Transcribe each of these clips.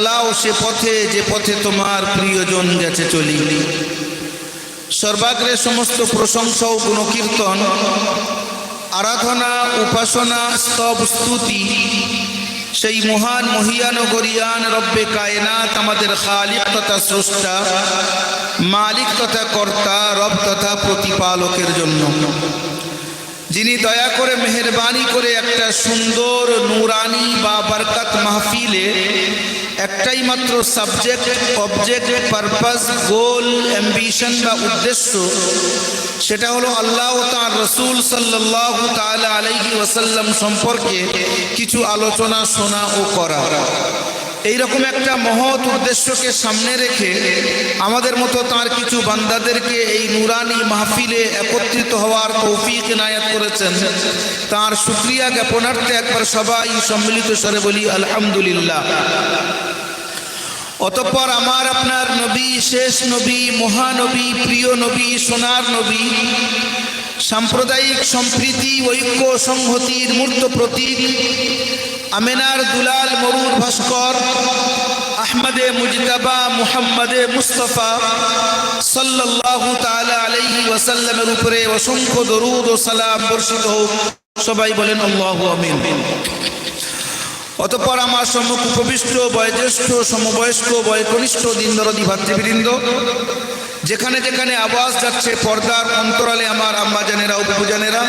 চালাও সে পথে, যে পথে তোমার প্রিয়জন গেছে চলি। সর্বাগ্রে সমস্ত প্রশংসা ও গুণকীর্তন, আরাধনা, উপাসনা, স্তব স্তুতি, সেই মহান মহিয়ান ও গরিয়ান রব্বে কায়নাত আমাদের খালিক তথা স্রষ্টা, মালিক তথা কর্তা, রব তথা প্রতিপালকের জন্য। যিনি দয়া করে মেহরবানি করে একটা সুন্দর নুরানি বা বরকত মাহফিলে একটাই মাত্র subject object purpose goal ambition বা উদ্দেশ্য। সেটা হলো আল্লাহ তাঁর রসুল সাল্লাহ তালা আলাইহি ওয়াসাল্লাম সম্পর্কে কিছু আলোচনা শোনা ও করা। এইরকম একটা মহৎ উদ্দেশ্যকে সামনে রেখে আমাদের মতো তার কিছু বান্দাদেরকে এই নুরানি মাহফিলে একত্রিত হওয়ার তৌফিক নায়াত করেছেন। তার সুক্রিয়া জ্ঞাপনার্থে একবার সবাই সম্মিলিত স্বরে বলি, আলহামদুলিল্লাহ। অতঃপর আমার আপনার নবী, শেষ নবী, মহানবী, প্রিয় নবী, সোনার নবী সাম্প্রদায়িক সম্প্রীতি, ঐক্য, সংহতির মূর্ত প্রতীক আমেনার দুলাল মরুর ভাস্কর, আহমদে মুজতাবা মুহাম্মদে মুস্তফা সাল্লাল্লাহু তালা আলাইহি ওয়াসাল্লামের উপরে অসংখ্য দরুদ ও সালাম বর্ষিত হোক। সবাই বলেন আল্লাহু আমিন। অতঃপর আমার সম্মুখ উপবিষ্ট, বয়োজ্যেষ্ঠ, সমবয়স্ক, বয়কনিষ্ঠ দিনদরদি ভাতৃবৃন্দ, যেখানে যেখানে আওয়াজ যাচ্ছে, পর্দার অন্তরালে আমার আম্মাজানেরা উপজানেরা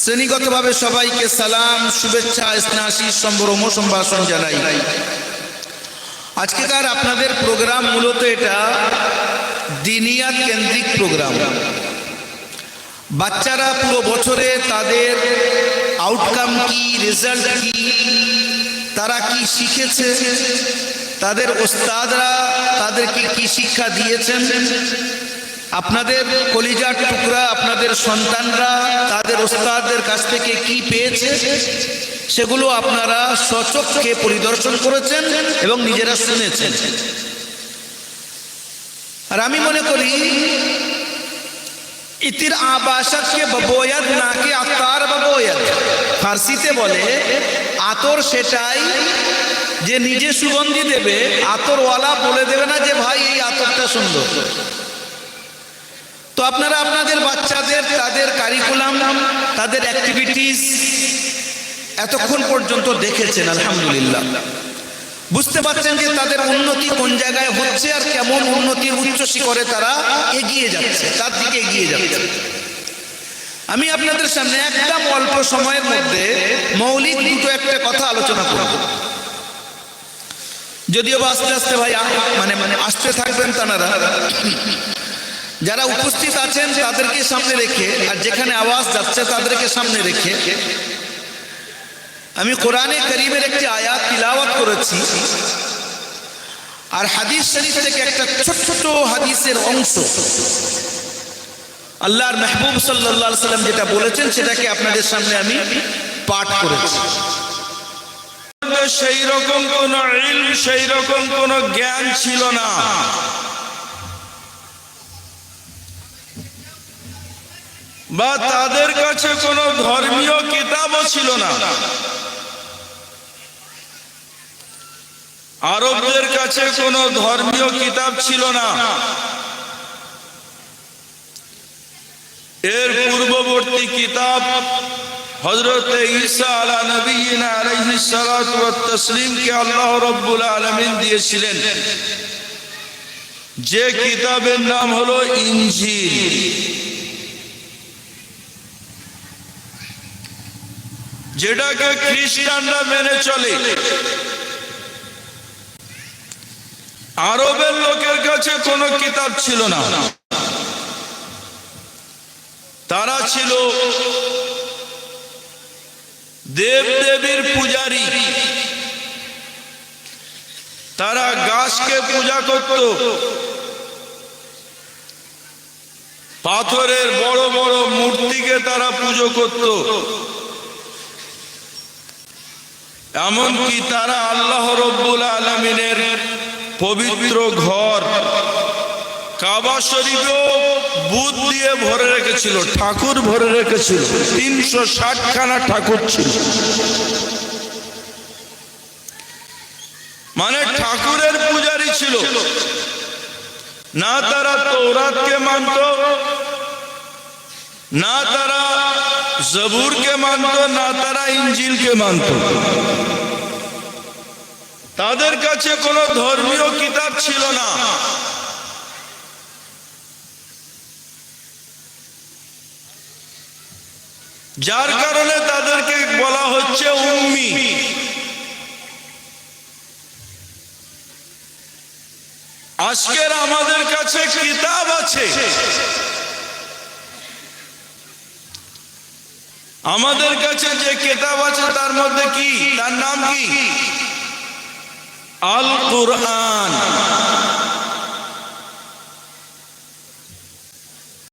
শ্রেণীগতভাবে সবাইকে সালাম, শুভেচ্ছা স্নাশিস সম্ভ্রম, সম্ভাষণ জানাই। আজকেকার আপনাদের প্রোগ্রাম মূলত এটা, দিনিয়াত কেন্দ্রিক প্রোগ্রাম। বাচ্চারা পুরো বছরে তাদের আউটকাম কি রেজাল্ট কি তারা কি শিখেছে? তাদের ওস্তাদরা তাদেরকে কি শিক্ষা দিয়েছেন? আপনাদের কলিজার টুকরা, আপনাদের সন্তানরা তাদের ওস্তাদদের কাছ থেকে কি পেয়েছে? সেগুলো আপনারা সচক্ষে পরিদর্শন করেছেন এবং নিজেরা শুনেছেন। আর আমি মনে করি, ইতির আবাসাকে ববোয়াদ নাকে ফার্সিতে বলে, আতর সেটাই যে নিজে সুগন্ধি দেবে, আতরওয়ালা বলে দেবে না যে, ভাই, এই আতরটা সুন্দর। তো আপনারা আপনাদের বাচ্চাদের, তাদের কারিকুলাম তাদের অ্যাক্টিভিটিস এতক্ষণ পর্যন্ত দেখেছেন, আলহামদুলিল্লাহ। বুঝতে পারছেন যে তাদের উন্নতি কোন জায়গায় হচ্ছে আর কেমন উন্নতির উচ্চ শিখরে তারা এগিয়ে যাচ্ছে, তার দিকে এগিয়ে যাচ্ছে। আমি আপনাদের সামনে একদম অল্প সময়ের মধ্যে মৌলিক দুটো একটা কথা আলোচনা করব। যদিও বা আস্তে আস্তে ভাই মানে মানে আসতে থাকবেন তানারা। যারা উপস্থিত আছেন তাদেরকে সামনে রেখে, আর যেখানে আওয়াজ যাচ্ছে তাদেরকে সামনে রেখে, আমি কোরআনে করিমের একটি আয়াত তিলাওয়াত করেছি। আর হাদিস শরীফ থেকে একটা ছোট ছোট হাদিসের অংশ। আল্লাহর মেহবুব আলাইহি সাল্লাম যেটা বলেছেন, সেটাকে আপনাদের সামনে আমি পাঠ করেছি। সেই রকম কোন সেই রকম কোন জ্ঞান ছিল না। বা তাদের কাছে কোনো ধর্মীয় কিতাবও ছিল না। আরবদের কাছে কোনো ধর্মীয় কিতাব ছিল না। এর পূর্ববর্তী কিতাব হজরত ঈসা আলা নবীনা আলাইহিস সালাতু ওয়াত তাসলিমকে আল্লাহ রাব্বুল আলামিন দিয়েছিলেন। যে কিতাবের নাম হলো ইনজিল। যেটাকে খ্রিস্টানরা মেনে চলে। আরবের লোকের কাছে কোনো কিতাব ছিল না। তারা ছিল দেব দেবীর পূজারী। তারা গাছকে পূজা করত। পাথরের বড় বড় মূর্তিকে তারা পুজো করত। এমনকি তারা আল্লাহ রব্বুল আলমিনের পবিত্র ঘর কাবা শরীফেও বুধ দিয়ে ভরে রেখেছিল, ঠাকুর ভরে রেখেছিল, তিনশো ষাট খানা ঠাকুর ছিল। মানে ঠাকুরের পূজারি ছিল। না তারা তৌরাতকে মানত, না তারা জবুরকে মানত, না তারা ইঞ্জিলকে মানত। তাদের কাছে কোনো ধর্মীয় কিতাব ছিল না। যার কারণে তাদেরকে বলা হচ্ছে উম্মি। আজকের আমাদের কাছে কিতাব আছে। আমাদের কাছে যে কিতাব আছে, তার মধ্যে কি? তার নাম কি? আল কোরআন